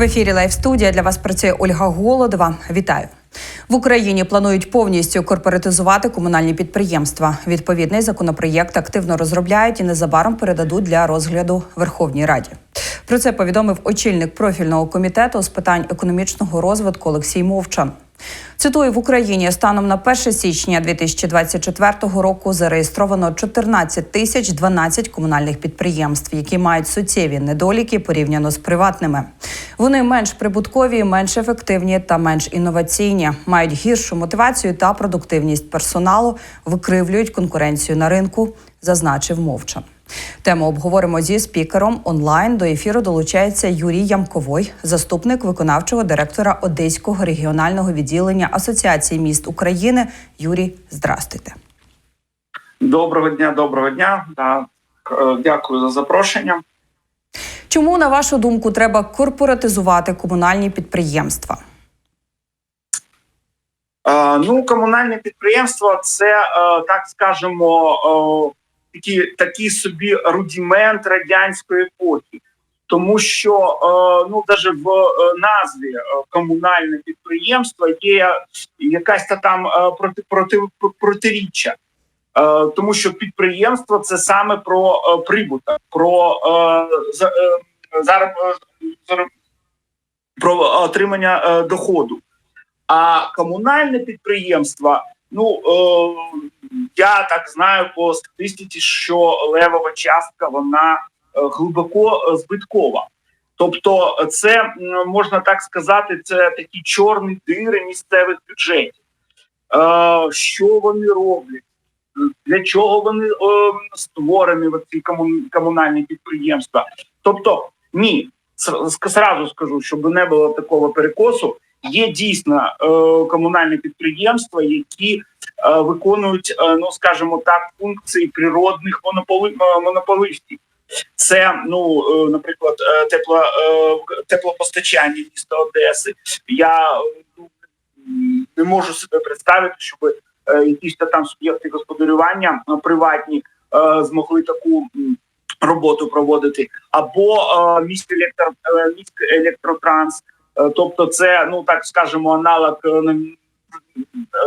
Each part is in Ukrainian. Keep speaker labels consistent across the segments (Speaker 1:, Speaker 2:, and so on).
Speaker 1: В ефірі Лайв студія для вас працює Ольга Голодова. Вітаю. В Україні планують повністю корпоратизувати комунальні підприємства. Відповідний законопроєкт активно розробляють і незабаром передадуть для розгляду Верховній Раді. Про це повідомив очільник профільного комітету з питань економічного розвитку Олексій Мовчан. Цитую в Україні станом на 1 січня 2024 року зареєстровано 14 тисяч 12 комунальних підприємств, які мають суттєві недоліки порівняно з приватними. Вони менш прибуткові, менш ефективні та менш інноваційні, мають гіршу мотивацію та продуктивність персоналу, викривлюють конкуренцію на ринку, зазначив мовчан. Тему обговоримо зі спікером онлайн. До ефіру долучається Юрій Ямковой, заступник виконавчого директора Одеського регіонального відділення Асоціації міст України. Юрій, здрастуйте.
Speaker 2: Доброго дня, доброго дня. Е, дякую за запрошення.
Speaker 1: Чому, на вашу думку, треба корпоратизувати комунальні підприємства?
Speaker 2: Е, Ну, комунальне підприємство це е, так скажемо, такі, такий собі рудімент радянської епохи, тому що е, ну навіть в е, назві е, комунальне підприємство є якась та там проти, проти протиріччя. Тому що підприємство це саме про прибуток, про про отримання доходу. А комунальне підприємство, ну я так знаю по статистиці, що левова частка вона е, глибоко е, збиткова. Тобто, це можна так сказати, це такі чорні дири місцевих бюджетів. Е, що вони роблять? Для чого вони е, створені в ці комунальні підприємства? Тобто, ні, зразу скажу, щоб не було такого перекосу. Є дійсно е, комунальні підприємства, які е, виконують, е, ну скажімо так, функції природних монополи, е, монополистів. Це, ну, е, наприклад, е, тепло, е, теплопостачання міста Одеси. Я е, ну, не можу себе представити, щоб е, якісь та там суб'єкти господарювання е, приватні е, змогли таку роботу проводити, або е, міськ електро, е, міськ електротранс. Е, Тобто, це ну так скажемо, аналог е, на-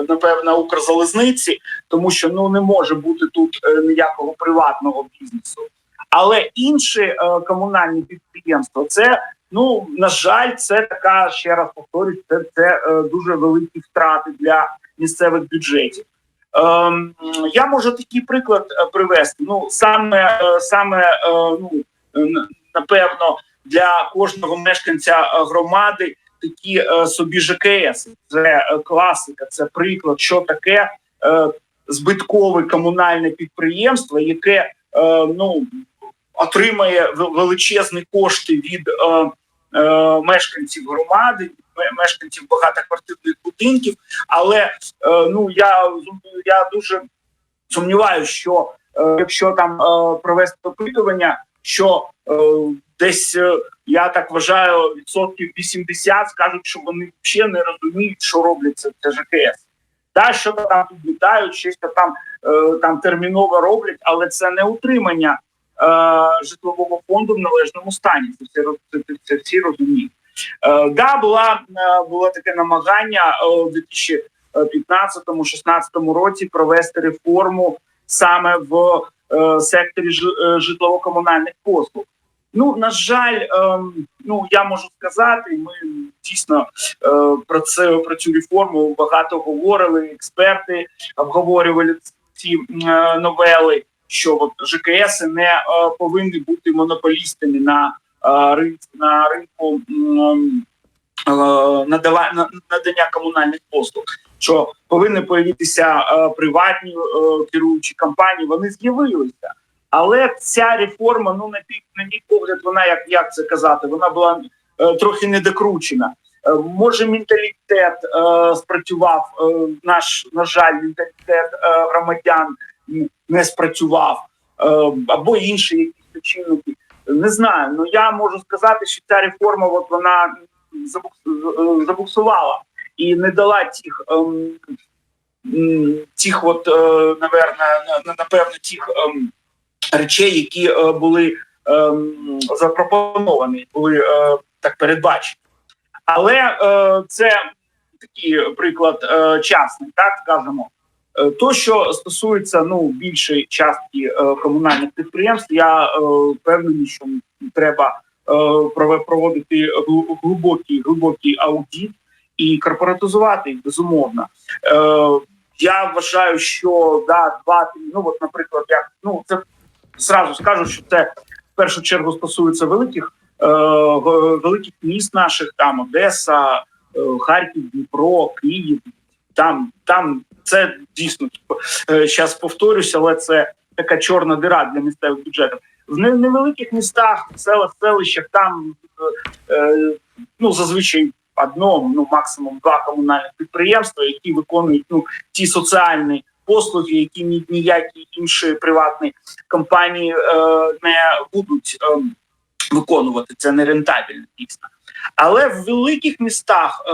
Speaker 2: напевно Укрзалізниці, тому що ну не може бути тут е, ніякого приватного бізнесу. Але інші е, комунальні підприємства, це ну на жаль, це така ще раз повторюсь, це, це е, дуже великі втрати для місцевих бюджетів. Ем, я можу такий приклад е, привести. Ну саме е, саме е, ну напевно для кожного мешканця е, громади такі е, собі ЖКС. Це е, класика, це приклад, що таке е, збиткове комунальне підприємство, яке ну отримає величезні кошти від мешканців громади, мешканців багатоквартирних будинків. Але ну я я дуже сумніваюся, що якщо там провести опитування, що десь я так вважаю, відсотків 80 скажуть, що вони взагалі не розуміють, що роблять це, ЖКС. Да, що там підлітають, щось там, е, там терміново роблять, але це не утримання е, житлового фонду в належному стані. Це всі, це, це, всі розуміють. Е, да, була, е, було таке намагання е, у 2015-16 році провести реформу саме в е, секторі жи- житлово-комунальних послуг. Ну на жаль, ем, ну я можу сказати, ми дійсно е, про це про цю реформу багато говорили. Експерти обговорювали ці е, новели, що от ЖКС не е, повинні бути монополістами на ринку на ринку е, надава- на- надання комунальних послуг. Що повинні появитися приватні керуючі компанії. Вони з'явилися. Але ця реформа, ну на на мій погляд, вона як, як це казати, вона була е, трохи недокручена. Е, може, менталітет е, спрацював. Е, наш на жаль, менталітет е, громадян не спрацював, е, або інші якісь чинники. Не знаю. Ну я можу сказати, що ця реформа, от вона забукс- е, забуксувала і не дала тих. м, Тих, от, е, наверно, на- напевно, тих ем, речей, які е, були ем, запропоновані, були е, так передбачені. Але е, це такий приклад е, частний, так скажемо. Е, То, що стосується ну більшої частки е, комунальних підприємств, я е, впевнений, що треба е, проводити глибокий глибокий аудит і корпоратизувати їх безумовно. Е, я вважаю, що да, два ну от, наприклад, як ну це зразу скажу, що це в першу чергу стосується великих е, великих міст наших, там Одеса, е, Харків, Дніпро, Київ. Там там це дійсно зараз повторюся, але це така чорна дира для місцевих бюджетів. В невеликих містах, селах, селищах там е, е, ну зазвичай одно, ну максимум два комунальних підприємства, які виконують ну ті соціальні послуги, які ні, ніякі інші приватні компанії е, не будуть е, виконувати. Це не рентабельно дійсно. Але в великих містах е,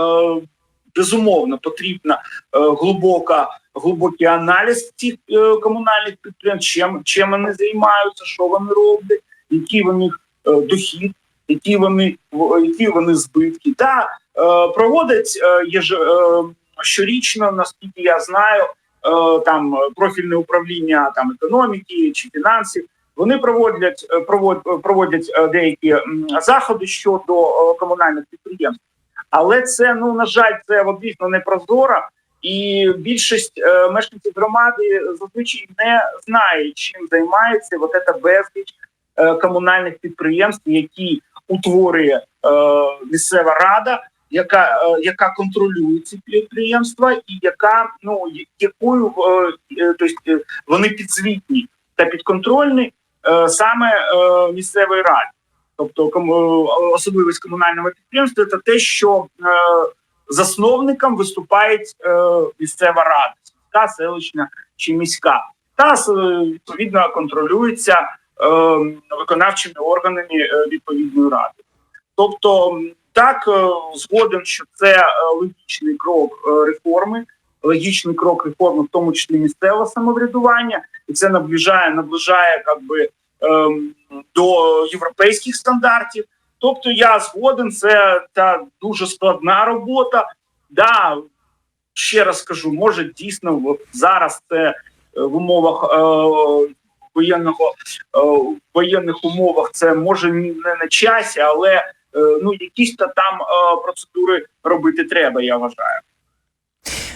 Speaker 2: безумовно потрібна е, глибока глибокий аналіз цих е, комунальних підприємств, чим, чим вони займаються, що вони роблять, який в них е, дохід, які вони в- які вони збитки. Та е, проводять е, е, щорічно, наскільки я знаю, там е, профільне управління там економіки чи фінансів. Вони проводять е, провод, проводять е, деякі заходи щодо е, комунальних підприємств. Але це ну на жаль, це дійсно не прозоро, і більшість е, мешканців громади зазвичай не знає, чим займається от ця безліч е, комунальних підприємств, які утворює е, місцева рада, яка, е, яка контролює ці підприємства, і яка ну якою е, е, тобто, вони підзвітні та підконтрольні саме місцевої раді. Тобто особливість комунального підприємства це те, що засновником виступає місцева рада, сільська, селищна чи міська, та відповідно контролюється виконавчими органами відповідної ради. Тобто, так е, згоден, що це е, логічний крок е, реформи, логічний крок реформи, в тому числі місцевого самоврядування, і це наближає, наближає как би, ем, до європейських стандартів. Тобто я згоден, це та дуже складна робота. Да, ще раз скажу, може дійсно зараз це в умовах воєнного воєнних умовах це може не на часі, але ну якісь то там е, процедури робити треба. Я вважаю.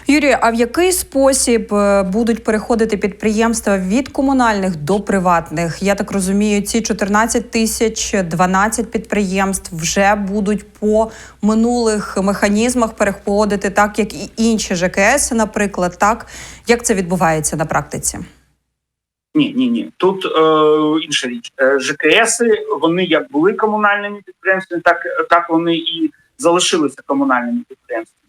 Speaker 1: Юрію, а в який спосіб е, будуть переходити підприємства від комунальних до приватних? Я так розумію, ці 14 тисяч 12 підприємств вже будуть по минулих механізмах переходити, так як і інші ЖКС, наприклад, так як це відбувається на практиці?
Speaker 2: Ні, ні, ні. Тут е, інша річ. Е, ЖКСи вони як були комунальними підприємствами, так так вони і залишилися комунальними підприємствами.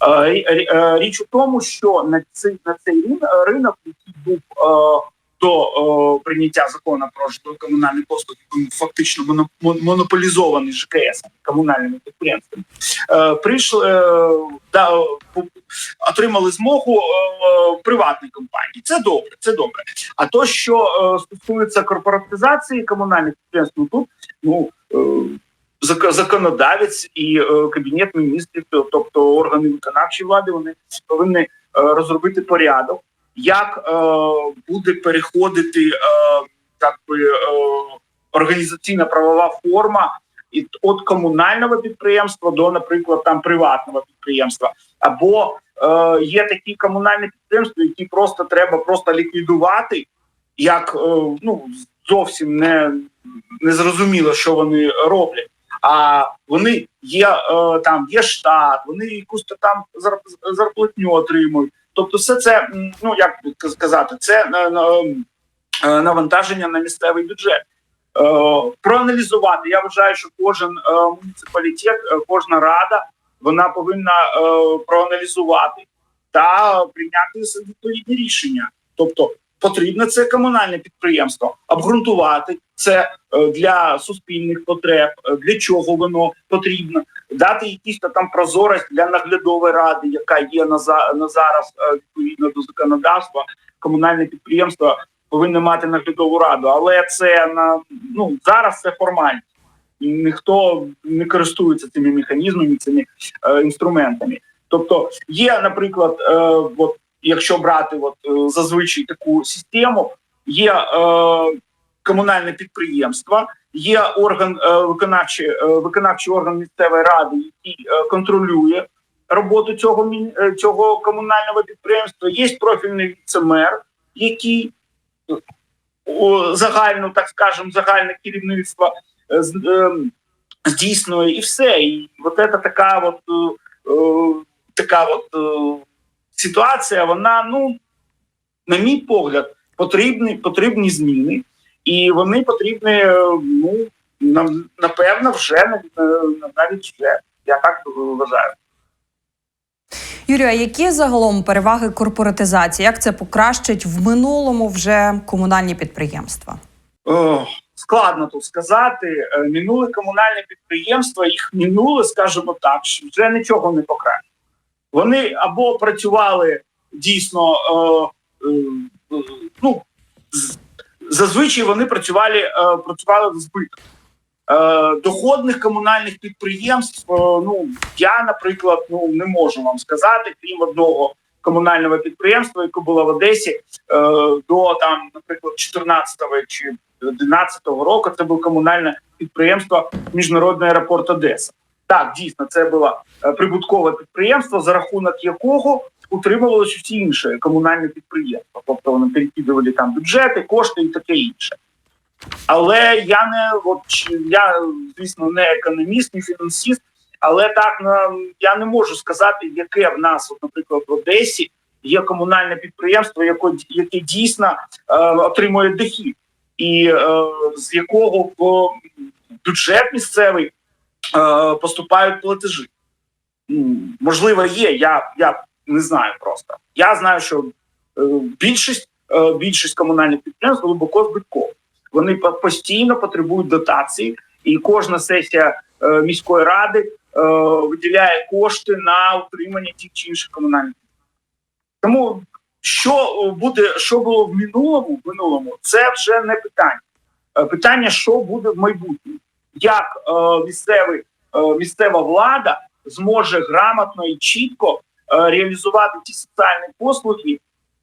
Speaker 2: Е, е, річ у тому, що на цей на цей ринок, який був е, до е, прийняття закону про житлово-комунальні послуги, фактично моно- монополізований ЖКС комунальними підприємствами. Е, прийшли е, да, отримали змогу е, приватні компанії. Це добре, це добре. А то, що е, стосується корпоратизації комунальних підприємств, ну тут ну е, законодавець і е, кабінет міністрів, то- тобто органи виконавчої влади, вони повинні е, розробити порядок, як е, буде переходити е, так би е, організаційна правова форма від от комунального підприємства до, наприклад, там приватного підприємства, або е, є такі комунальні підприємства, які просто треба просто ліквідувати, як е, ну зовсім не, не зрозуміло, що вони роблять. А вони є е, там, є штат, вони якусь там зар- зарплатню отримують. Тобто, все це ну як сказати, це е, е, е, навантаження на місцевий бюджет. Проаналізувати. Я вважаю, що кожен муніципалітет, кожна рада, вона повинна проаналізувати та прийняти відповідні рішення. Тобто, потрібно це комунальне підприємство, обґрунтувати це для суспільних потреб, для чого воно потрібно, дати якісь там прозорість для наглядової ради, яка є на за на зараз е, відповідно до законодавства. Комунальне підприємство повинно мати наглядову раду, але це на ну зараз це формальність. ніхто не користується цими механізмами, цими е, інструментами. Тобто, є, наприклад, е, от, якщо брати от, е, зазвичай таку систему, є е, комунальне підприємство, є орган е, виконавчий, е, виконавчий орган місцевої ради, який е, контролює роботу цього цього комунального підприємства. Є профільний віце-мер, який загально, так скажемо, загальне керівництво здійснює і все. І от це така от, така от ситуація, вона, ну, на мій погляд, потрібні, потрібні зміни, і вони потрібні, е, ну, нам- напевно, вже е, навіть вже. Я так вважаю.
Speaker 1: Юрію, а які загалом переваги корпоратизації? Як це покращить в минулому вже комунальні підприємства?
Speaker 2: О, складно тут сказати. Е, Минуле комунальне підприємство, їх минуле, скажімо так, вже нічого не покраще. Вони або працювали дійсно, е, е, е, ну з- зазвичай вони працювали, е, працювали в збиток. Е, доходних комунальних підприємств. е, ну я, наприклад, ну не можу вам сказати, крім одного комунального підприємства, яке було в Одесі до там, наприклад, 14-го чи 11-го року. Це було комунальне підприємство Міжнародний аеропорт Одеса. Так, дійсно, це було прибуткове підприємство, за рахунок якого утримувалося всі інші комунальні підприємства. Тобто вони перекидували там бюджети, кошти і таке інше. Але я не от я, звісно, не економіст, не фінансист, але так я не можу сказати, яке в нас, от, наприклад, в Одесі є комунальне підприємство, яке, яке дійсно е, отримує дохід, і е, з якого в бюджет місцевий е, поступають платежі. Ну, можливо, є. Я, я не знаю просто. Я знаю, що е, більшість, е, більшість комунальних підприємств глибоко збиткові. Вони постійно потребують дотації, і кожна сесія е, міської ради виділяє кошти на утримання тих чи інших комунальних підприємств. Тому що буде, що було в минулому, в минулому, це вже не питання. Питання, що буде в майбутньому, як е, місцевий, е, місцева влада зможе грамотно і чітко реалізувати ті соціальні послуги,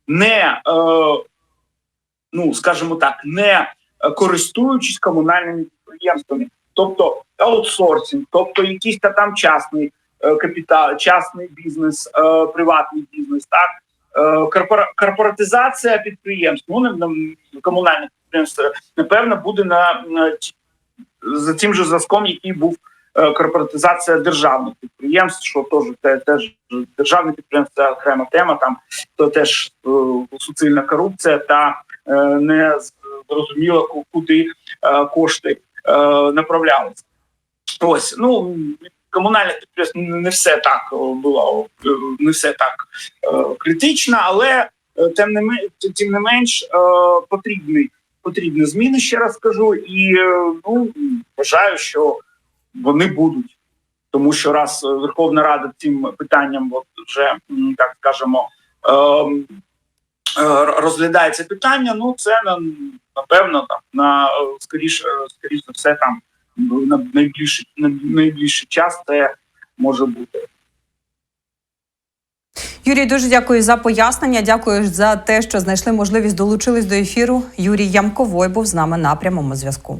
Speaker 2: не е, ну скажімо так, не е, користуючись комунальними підприємствами, тобто аутсорсинг, тобто якийсь та там частний е, капітал, частний бізнес, е, приватний бізнес, так? Е, корпоратизація підприємств, ну не комунальних підприємств, напевно, буде на, за тим же зразком, який був е, корпоратизація державних підприємств, що теж те, теж державне підприємство це окрема тема, там то теж е, суцільна корупція та е, не зрозуміло, куди е, кошти е, направлялися. Ось ну комунальне підприємство не все так е, було, е, не все так е, критично, але е, тим не мен- тим не менш е, потрібний потрібні зміни, ще раз скажу, і е, ну вважаю, що вони будуть. Тому що раз Верховна Рада цим питанням, от вже так скажемо, ем, е, розглядає це питання. Ну це напевно там на скоріше, скоріше все, там на найближчий на найближчий час це може бути.
Speaker 1: Юрій, дуже дякую за пояснення. Дякую за те, що знайшли можливість долучились до ефіру. Юрій Ямковой був з нами на прямому зв'язку.